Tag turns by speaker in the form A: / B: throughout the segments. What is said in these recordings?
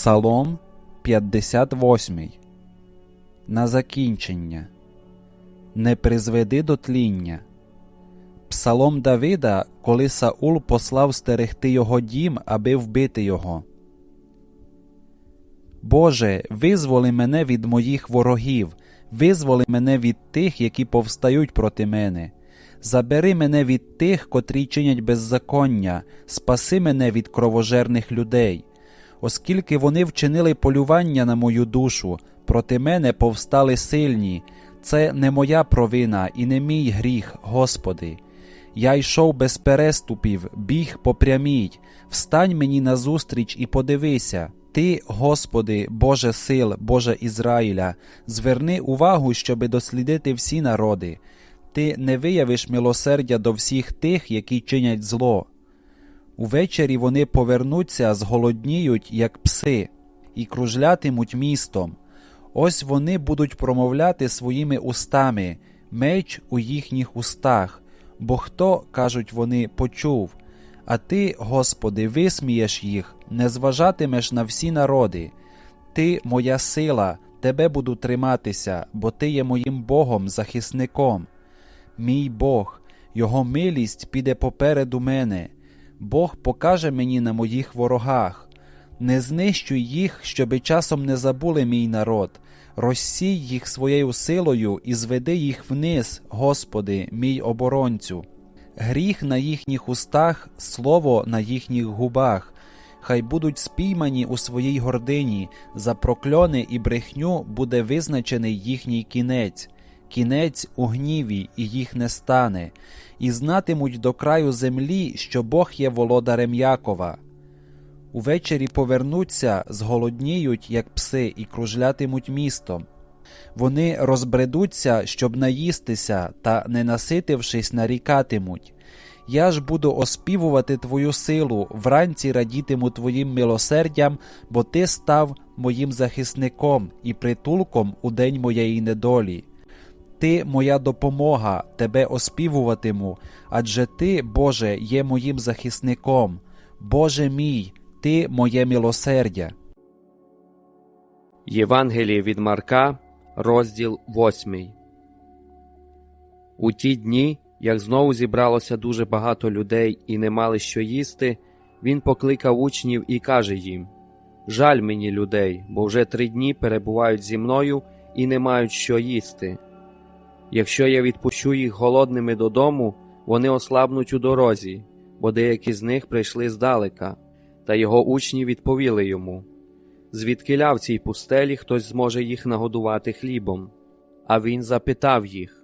A: Псалом 58. На закінчення. Не призведи до тління. Псалом Давида, коли Саул послав стерегти його дім, аби вбити його. Боже, визволи мене від моїх ворогів, визволи мене від тих, які повстають проти мене. Забери мене від тих, котрі чинять беззаконня, спаси мене від кровожерних людей. Оскільки вони вчинили полювання на мою душу, проти мене повстали сильні. Це не моя провина і не мій гріх, Господи. Я йшов без переступів, біг по прямій. Встань мені назустріч і подивися. Ти, Господи, Боже сил, Боже Ізраїля, зверни увагу, щоби дослідити всі народи. Ти не виявиш милосердя до всіх тих, які чинять зло. Увечері вони повернуться, зголодніють, як пси, і кружлятимуть містом. Ось вони будуть промовляти своїми устами, меч у їхніх устах, бо хто, кажуть вони, почув. А ти, Господи, висмієш їх, не зважатимеш на всі народи. Ти, моя сила, тебе буду триматися, бо ти є моїм Богом, захисником. Мій Бог, Його милість піде попереду мене. Бог покаже мені на моїх ворогах. Не знищуй їх, щоби часом не забули мій народ. Розсій їх своєю силою і зведи їх вниз, Господи, мій оборонцю. Гріх на їхніх устах, слово на їхніх губах. Хай будуть спіймані у своїй гордині, за прокльони і брехню буде визначений їхній кінець, кінець у гніві, і їх не стане, і знатимуть до краю землі, що Бог є володарем Якова. Увечері повернуться, зголодніють, як пси, і кружлятимуть містом. Вони розбредуться, щоб наїстися, та, не наситившись, нарікатимуть. Я ж буду оспівувати твою силу, вранці радітиму твоїм милосердям, бо ти став моїм захисником і притулком у день моєї недолі. Ти моя допомога, тебе оспівуватиму, адже ти, Боже, є моїм захисником. Боже мій, ти моє милосердя.
B: Євангеліє від Марка, розділ 8. У ті дні, як знову зібралося дуже багато людей і не мали що їсти, він покликав учнів і каже їм: Жаль мені людей, бо вже три дні перебувають зі мною і не мають що їсти. Якщо я відпущу їх голодними додому, вони ослабнуть у дорозі, бо деякі з них прийшли здалека. Та його учні відповіли йому звідкиля в цій пустелі хтось зможе їх нагодувати хлібом. А він запитав їх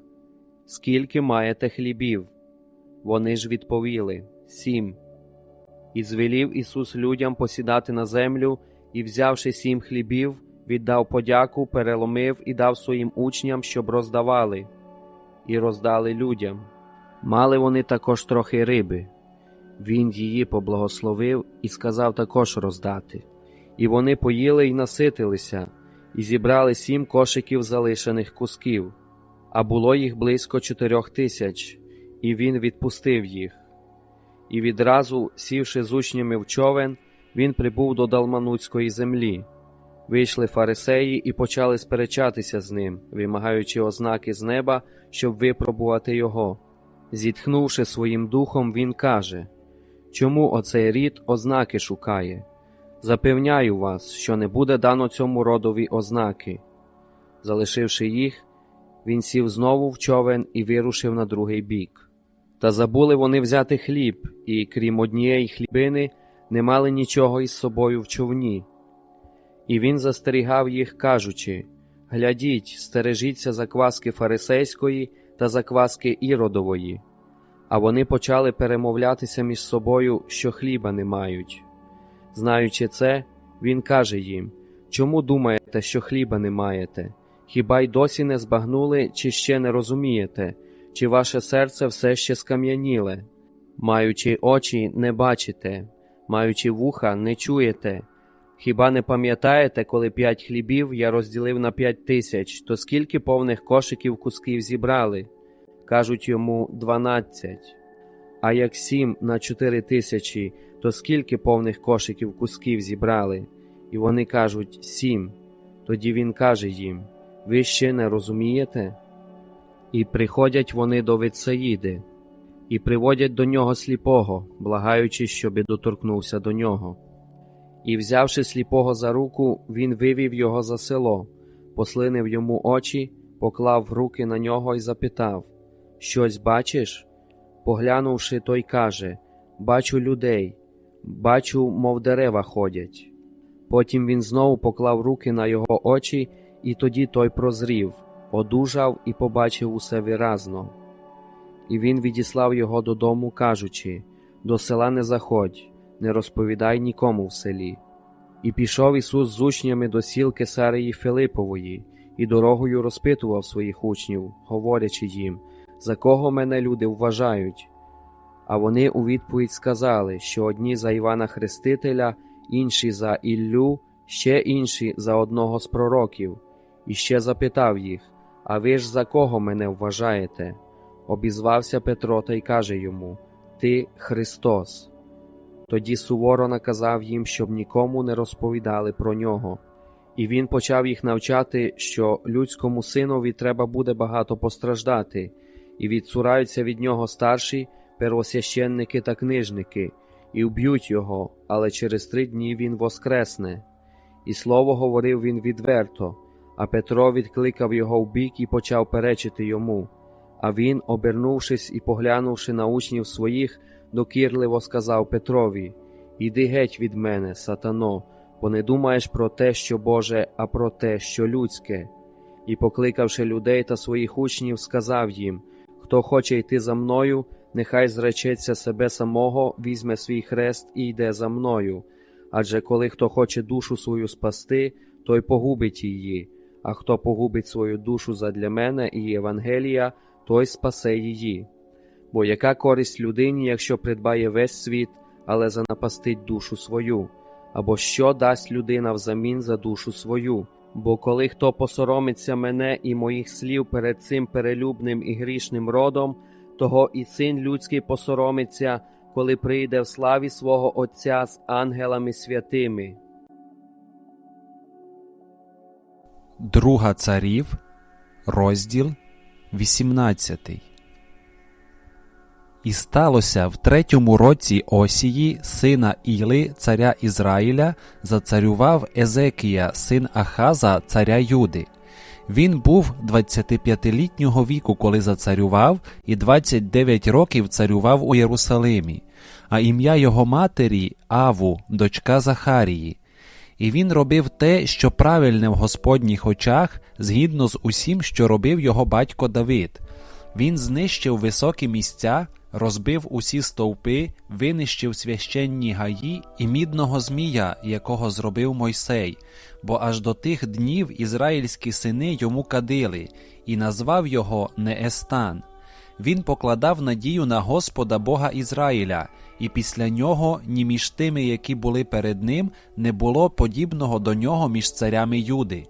B: Скільки маєте хлібів? Вони ж відповіли Сім. І звелів Ісус людям посідати на землю і, взявши сім хлібів, віддав подяку, переломив і дав своїм учням, щоб роздавали, і роздали людям. Мали вони також трохи риби. Він її поблагословив і сказав також роздати. І вони поїли й наситилися, і зібрали сім кошиків залишених кусків, а було їх близько чотирьох тисяч, і він відпустив їх. І відразу, сівши з учнями в човен, він прибув до Далмануцької землі. Вийшли фарисеї і почали сперечатися з ним, вимагаючи ознаки з неба, щоб випробувати його. Зітхнувши своїм духом, він каже Чому оцей рід ознаки шукає? Запевняю вас, що не буде дано цьому родові ознаки. Залишивши їх, він сів знову в човен і вирушив на другий бік. Та забули вони взяти хліб, і, крім однієї хлібини, не мали нічого із собою в човні. І він застерігав їх, кажучи Глядіть, стережіться закваски фарисейської та закваски іродової. А вони почали перемовлятися між собою, що хліба не мають. Знаючи це, він каже їм Чому думаєте, що хліба не маєте? Хіба й досі не збагнули, чи ще не розумієте, чи ваше серце все ще скам'яніле? Маючи очі, не бачите, маючи вуха, не чуєте. Хіба не пам'ятаєте, коли п'ять хлібів я розділив на п'ять тисяч, то скільки повних кошиків кусків зібрали? Кажуть йому дванадцять. А як сім на чотири тисячі, то скільки повних кошиків кусків зібрали? І вони кажуть сім. Тоді він каже їм: Ви ще не розумієте? І приходять вони до Витсаїди, і приводять до нього сліпого, благаючи, щоби доторкнувся до нього. І, взявши сліпого за руку, він вивів його за село, послинив йому очі, поклав руки на нього і запитав: Щось бачиш? Поглянувши, той каже: Бачу людей, бачу, мов дерева ходять. Потім він знову поклав руки на його очі, і тоді той прозрів, одужав і побачив усе виразно. І він відіслав його додому, кажучи: До села не заходь, не розповідай нікому в селі. І пішов Ісус з учнями до сіл Кесарії Филипової, і дорогою розпитував своїх учнів, говорячи їм, за кого мене люди вважають. А вони у відповідь сказали, що одні за Івана Хрестителя, інші за Іллю, ще інші за одного з пророків, і ще запитав їх: А ви ж за кого мене вважаєте? Обізвався Петро та й каже йому: Ти Христос. Тоді суворо наказав їм, щоб нікому не розповідали про нього. І він почав їх навчати, що людському синові треба буде багато постраждати, і відсураються від нього старші первосвященники та книжники, і вб'ють його, але через три дні він воскресне. І слово говорив він відверто, а Петро відкликав його в бік і почав перечити йому. А він, обернувшись і поглянувши на учнів своїх, докірливо сказав Петрові: Іди геть від мене, сатано, бо не думаєш про те, що Боже, а про те, що людське. І, покликавши людей та своїх учнів, сказав їм: Хто хоче йти за мною, нехай зречеться себе самого, візьме свій хрест і йде за мною. Адже коли хто хоче душу свою спасти, той погубить її, а хто погубить свою душу задля мене і Євангелія, той спасе її. Бо яка користь людині, якщо придбає весь світ, але занапастить душу свою? Або що дасть людина взамін за душу свою? Бо коли хто посоромиться мене і моїх слів перед цим перелюбним і грішним родом, того і син людський посоромиться, коли прийде в славі свого Отця з ангелами святими.
A: Друга царів, розділ 18. І сталося в третьому році Осії, сина Іли, царя Ізраїля, зацарював Езекія, син Ахаза, царя Юди. Він був 25-літнього віку, коли зацарював, і 29 років царював у Єрусалимі, а ім'я його матері Аву, дочка Захарії. І він робив те, що правильне в Господніх очах, згідно з усім, що робив його батько Давид. Він знищив високі місця, розбив усі стовпи, винищив священні гаї і мідного змія, якого зробив Мойсей, бо аж до тих днів ізраїльські сини йому кадили, і назвав його Неестан. Він покладав надію на Господа Бога Ізраїля, і після нього ні між тими, які були перед ним, не було подібного до нього між царями Юди.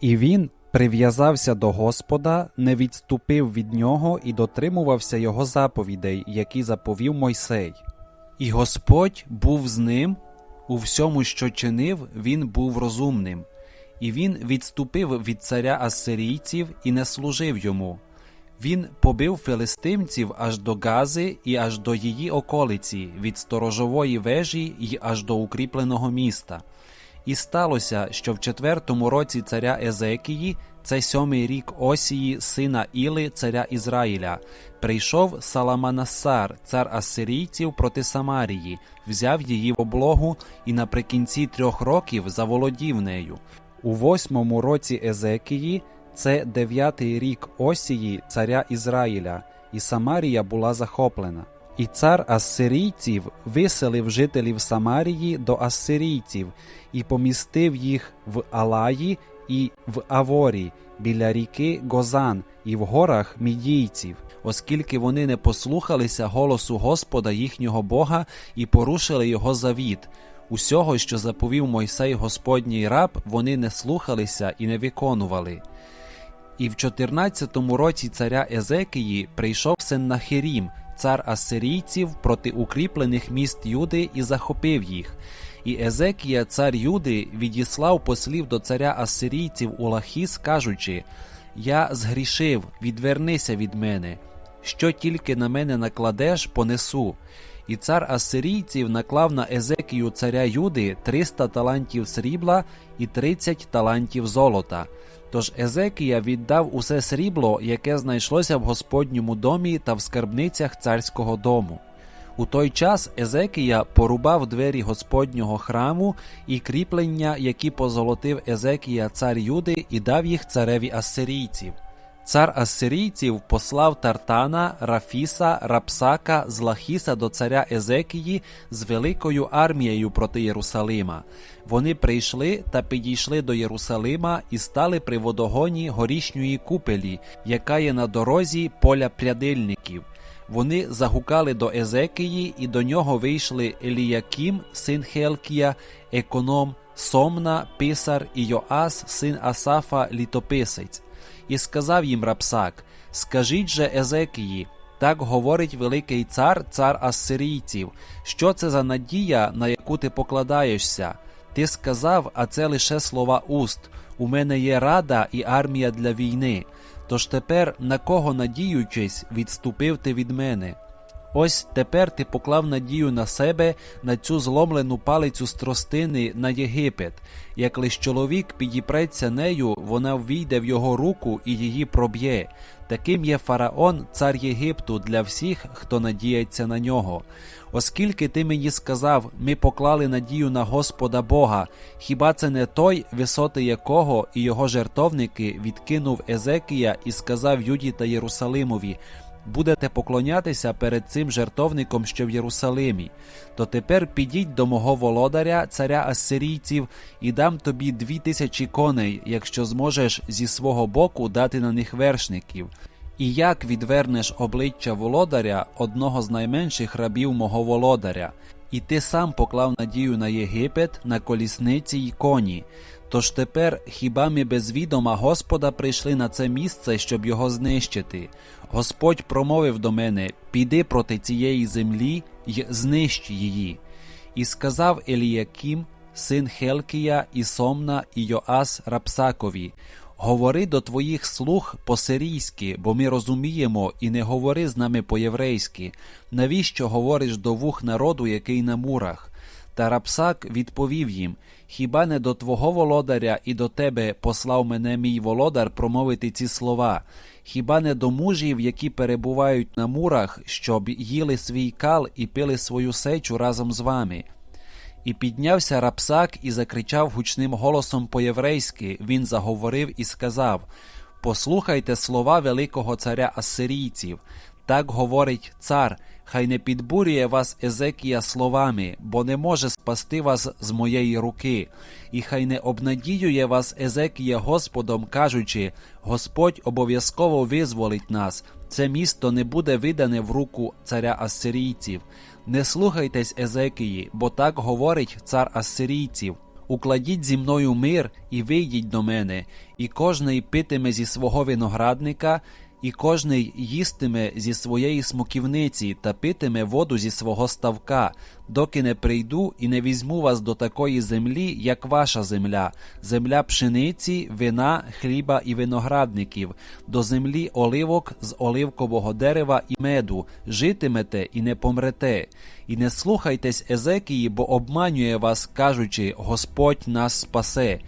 A: І він прив'язався до Господа, не відступив від нього і дотримувався його заповідей, які заповів Мойсей. І Господь був з ним у всьому, що чинив, він був розумним, і він відступив від царя ассирійців і не служив йому. Він побив филистимців аж до Гази і аж до її околиці, від сторожової вежі й аж до укріпленого міста. І сталося, що в четвертому році царя Езекії, це сьомий рік Осії, сина Іли, царя Ізраїля, прийшов Саламанассар, цар ассирійців проти Самарії, взяв її в облогу і наприкінці трьох років заволодів нею. У восьмому році Езекії, це дев'ятий рік Осії, царя Ізраїля, і Самарія була захоплена. І цар ассирійців виселив жителів Самарії до ассирійців і помістив їх в Алаї і в Аворі біля ріки Гозан і в горах мідійців, оскільки вони не послухалися голосу Господа їхнього Бога і порушили його завіт. Усього, що заповів Мойсей Господній раб, вони не слухалися і не виконували. І в 14-му році царя Езекії прийшов Сеннахирім, цар ассирійців, проти укріплених міст Юди і захопив їх. І Езекія, цар Юди, відіслав послів до царя Ассирійців у Лахіс, кажучи: Я згрішив, відвернися від мене. Що тільки на мене накладеш, понесу. І цар Ассирійців наклав на Езекію царя Юди 300 талантів срібла і 30 талантів золота. Тож Езекія віддав усе срібло, яке знайшлося в Господньому домі та в скарбницях царського дому. У той час Езекія порубав двері Господнього храму і кріплення, які позолотив Езекія цар Юди, і дав їх цареві ассирійців. Цар ассирійців послав Тартана, Рафіса, Рапсака з Лахіса до царя Езекії з великою армією проти Єрусалима. Вони прийшли та підійшли до Єрусалима і стали при водогоні горішньої купелі, яка є на дорозі поля прядильників. Вони загукали до Езекії, і до нього вийшли Еліяким, син Хелкія, економ, Сомна, писар і Йоас, син Асафа, літописець. І сказав їм Рапсак: Скажіть же Езекії, так говорить великий цар, цар Ассирійців, що це за надія, на яку ти покладаєшся? Ти сказав, а це лише слова уст. У мене є рада і армія для війни. Тож тепер, на кого надіючись, відступив ти від мене. Ось тепер ти поклав надію на себе, на цю зломлену палицю з тростини на Єгипет. Як лиш чоловік підіпреться нею, вона ввійде в його руку і її проб'є. Таким є фараон, цар Єгипту, для всіх, хто надіється на нього. Оскільки ти мені сказав, ми поклали надію на Господа Бога, хіба це не той, висоти якого і його жертовники відкинув Езекія і сказав Юді та Єрусалимові будете поклонятися перед цим жертовником, що в Єрусалимі, то тепер підіть до мого володаря, царя Ассирійців, і дам тобі дві тисячі коней, якщо зможеш зі свого боку дати на них вершників. І як відвернеш обличчя володаря, одного з найменших рабів мого володаря, і ти сам поклав надію на Єгипет, на колісниці й коні. Тож тепер хіба ми без відома Господа прийшли на це місце, щоб його знищити? Господь промовив до мене: Піди проти цієї землі й знищ її. І сказав Еліяким, син Хелкія, і Сомна, і Йоас Рапсакові: Говори до твоїх слуг по-сирійськи, бо ми розуміємо, і не говори з нами по-єврейськи. Навіщо говориш до вух народу, який на мурах? Та Рапсак відповів їм: Хіба не до твого володаря і до тебе послав мене мій володар промовити ці слова? Хіба не до мужів, які перебувають на мурах, щоб їли свій кал і пили свою сечу разом з вами? І піднявся рапсак і закричав гучним голосом по-єврейськи. Він заговорив і сказав: Послухайте слова великого царя Ассирійців. Так говорить цар, хай не підбурює вас Езекія словами, бо не може спасти вас з моєї руки, і хай не обнадіює вас Езекія Господом, кажучи: Господь обов'язково визволить нас. Це місто не буде видане в руку царя Ассирійців. Не слухайтесь Езекії, бо так говорить цар Ассирійців. Укладіть зі мною мир і вийдіть до мене, і кожний питиме зі свого виноградника, і кожний їстиме зі своєї смоківниці та питиме воду зі свого ставка, доки не прийду і не візьму вас до такої землі, як ваша земля, земля пшениці, вина, хліба і виноградників, до землі оливок з оливкового дерева і меду, житимете і не помрете. І не слухайтесь Езекії, бо обманює вас, кажучи, Господь нас спасе.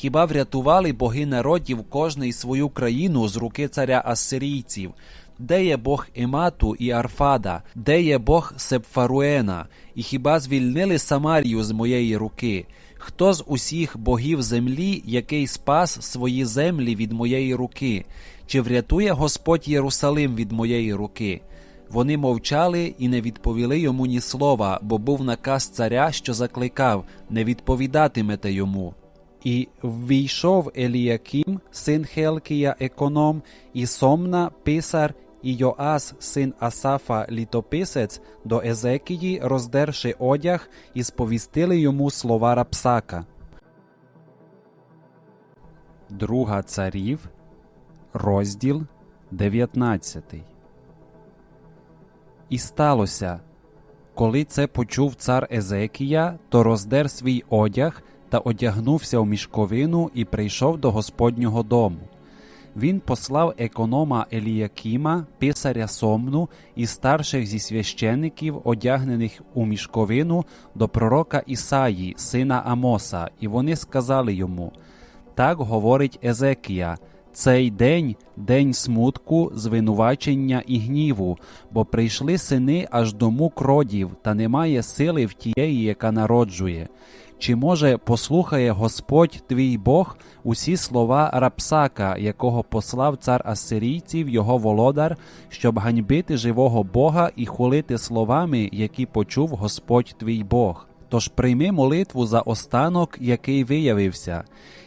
A: Хіба врятували боги народів кожний свою країну з руки царя Ассирійців? Де є Бог Емату і Арфада, де є Бог Сепфаруена, і хіба звільнили Самарію з моєї руки? Хто з усіх богів землі, який спас свої землі від моєї руки? Чи врятує Господь Єрусалим від моєї руки? Вони мовчали і не відповіли йому ні слова, бо був наказ царя, що закликав не відповідатимете йому. І ввійшов Еліяким, син Хелкія, економ, і Сомна, писар, і Йоас, син Асафа, літописець, до Езекії, роздерши одяг, і сповістили йому слова Рапсака. Друга царів, розділ 19. І сталося, Коли це почув цар Езекія, то роздер свій одяг та одягнувся в мішковину і прийшов до Господнього дому. Він послав економа Еліякіма, писаря Сомну і старших зі священиків, одягнених у мішковину, до пророка Ісаї, сина Амоса, і вони сказали йому: Так говорить Езекія. Цей день день смутку, звинувачення і гніву, бо прийшли сини аж до мук родів, та немає сили в тієї, яка народжує. Чи може послухає Господь твій Бог усі слова Рапсака, якого послав цар Ассирійців, його володар, щоб ганьбити живого Бога і хулити словами, які почув Господь твій Бог? Тож прийми молитву за останок, який виявився.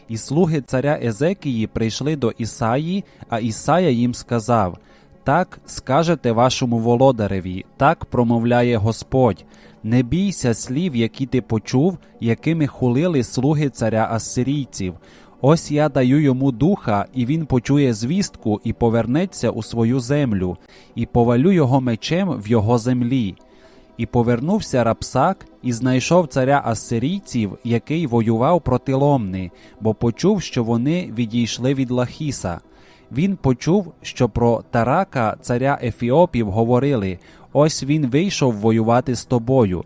A: І слуги царя Езекії прийшли до Ісаї, а Ісая їм сказав: Так скажете вашому володареві, так промовляє Господь. Не бійся слів, які ти почув, якими хулили слуги царя Ассирійців. Ось я даю йому духа, і він почує звістку і повернеться у свою землю, і повалю його мечем в його землі. І повернувся Рапсак і знайшов царя Ассирійців, який воював проти Ломни, бо почув, що вони відійшли від Лахіса. Він почув, що про Тарака, царя Ефіопів, говорили: ось він вийшов воювати з тобою.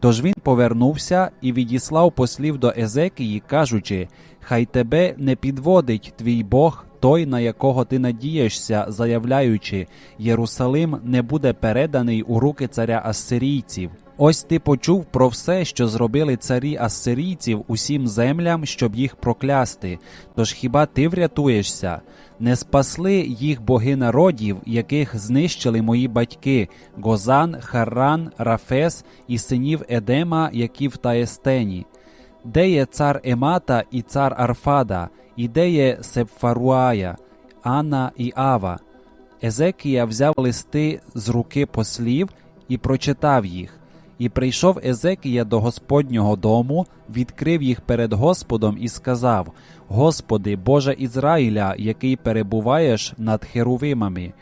A: Тож він повернувся і відіслав послів до Езекії, кажучи: Хай тебе не підводить твій Бог, той, на якого ти надієшся, заявляючи, Єрусалим не буде переданий у руки царя Ассирійців. Ось ти почув про все, що зробили царі ассирійців усім землям, щоб їх проклясти. Тож хіба ти врятуєшся? Не спасли їх боги народів, яких знищили мої батьки Гозан, Харран, Рафес і синів Едема, які в Таєстені. Де є цар Емата і цар Арфада, і де є Сепфаруая, Анна і Ава? Езекія взяв листи з руки послів і прочитав їх. І прийшов Езекія до Господнього дому, відкрив їх перед Господом і сказав: Господи, Боже Ізраїля, який перебуваєш над херувимами,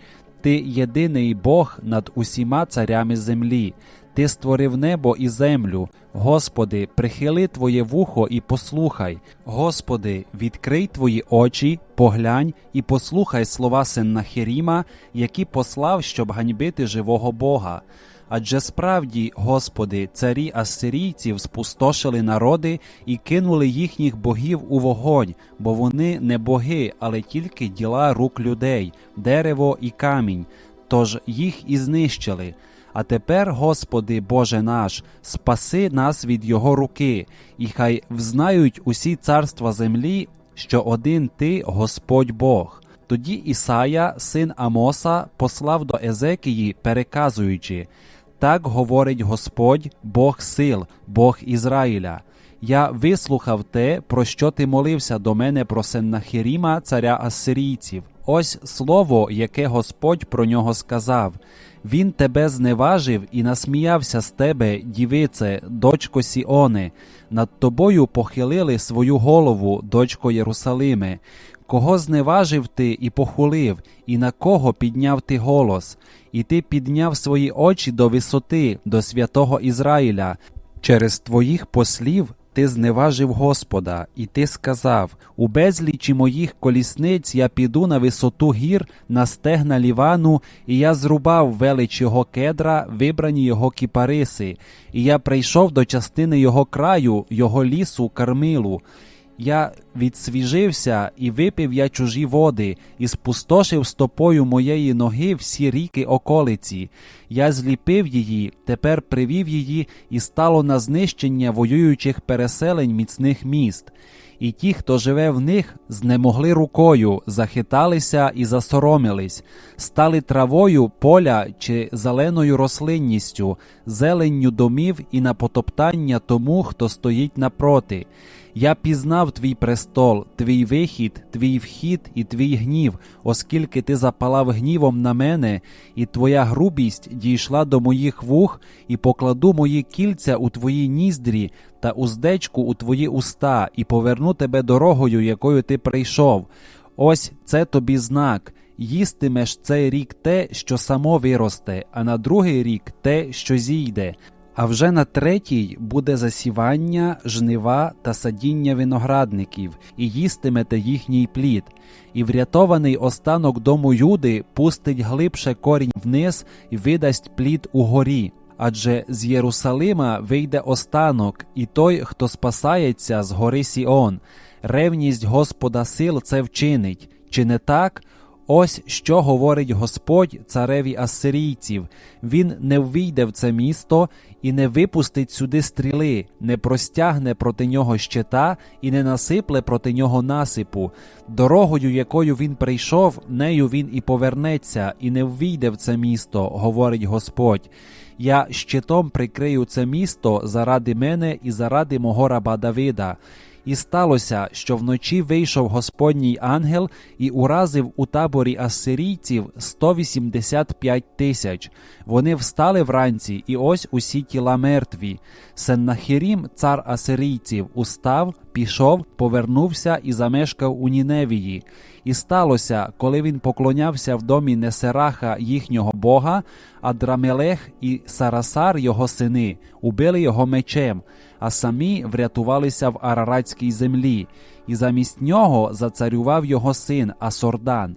A: Ти єдиний Бог над усіма царями землі. Ти створив небо і землю. Господи, прихили Твоє вухо і послухай. Господи, відкрий Твої очі, поглянь і послухай слова Сеннахеріма, які послав, щоб ганьбити живого Бога. Адже справді, Господи, царі ассирійців спустошили народи і кинули їхніх богів у вогонь, бо вони не боги, але тільки діла рук людей, дерево і камінь. Тож їх і знищили. А тепер, Господи, Боже наш, спаси нас від Його руки, і хай взнають усі царства землі, що один Ти, Господь Бог. Тоді Ісая, син Амоса, послав до Езекії, переказуючи: Так говорить Господь, Бог сил, Бог Ізраїля. Я вислухав те, про що ти молився до мене про Сеннахіріма, царя Ассирійців. Ось слово, яке Господь про нього сказав. Він тебе зневажив і насміявся з тебе, дівице, дочко Сіони. Над тобою похилили свою голову, дочко Єрусалиме. Кого зневажив ти і похулив, і на кого підняв ти голос? І ти підняв свої очі до висоти, до святого Ізраїля. Через твоїх послів ти зневажив Господа, і ти сказав: У безлічі моїх колісниць я піду на висоту гір, на стегна Лівану, і я зрубав велич його кедра, вибрані його кіпариси, і я прийшов до частини його краю, його лісу, кармилу. Я відсвіжився і випив я чужі води, і спустошив стопою моєї ноги всі ріки околиці. Я зліпив її, тепер привів її, і стало на знищення воюючих переселень міцних міст. І ті, хто живе в них, знемогли рукою, захиталися і засоромились, стали травою поля чи зеленою рослинністю, зеленню домів і на потоптання тому, хто стоїть напроти. Я пізнав твій престол, твій вихід, твій вхід і твій гнів, оскільки ти запалав гнівом на мене, і твоя грубість дійшла до моїх вух, і покладу мої кільця у твої ніздрі та уздечку у твої уста, і поверну тебе дорогою, якою ти прийшов. Ось це тобі знак. Їстимеш цей рік те, що само виросте, а на другий рік те, що зійде. А вже на третій буде засівання, жнива та садіння виноградників, і їстимете їхній плід. І врятований останок дому Юди пустить глибше корінь вниз і видасть плід угорі. Адже з Єрусалима вийде останок, і той, хто спасається з гори Сіон. Ревність Господа сил це вчинить. Чи не так? Ось що говорить Господь цареві ассирійців: він не ввійде в це місто і не випустить сюди стріли, не простягне проти нього щита і не насипле проти нього насипу. Дорогою, якою він прийшов, нею він і повернеться, і не ввійде в це місто, говорить Господь. Я щитом прикрию це місто заради мене і заради мого раба Давида. І сталося, що вночі вийшов Господній ангел і уразив у таборі ассирійців 185 тисяч. Вони встали вранці, і ось усі тіла мертві. Сеннахірім, цар асирійців, устав, пішов, повернувся і замешкав у Ніневії. І сталося, коли він поклонявся в домі Несераха їхнього бога, Адрамелех і Сарасар, його сини, убили його мечем, а самі врятувалися в Араратській землі, і замість нього зацарював його син Асордан.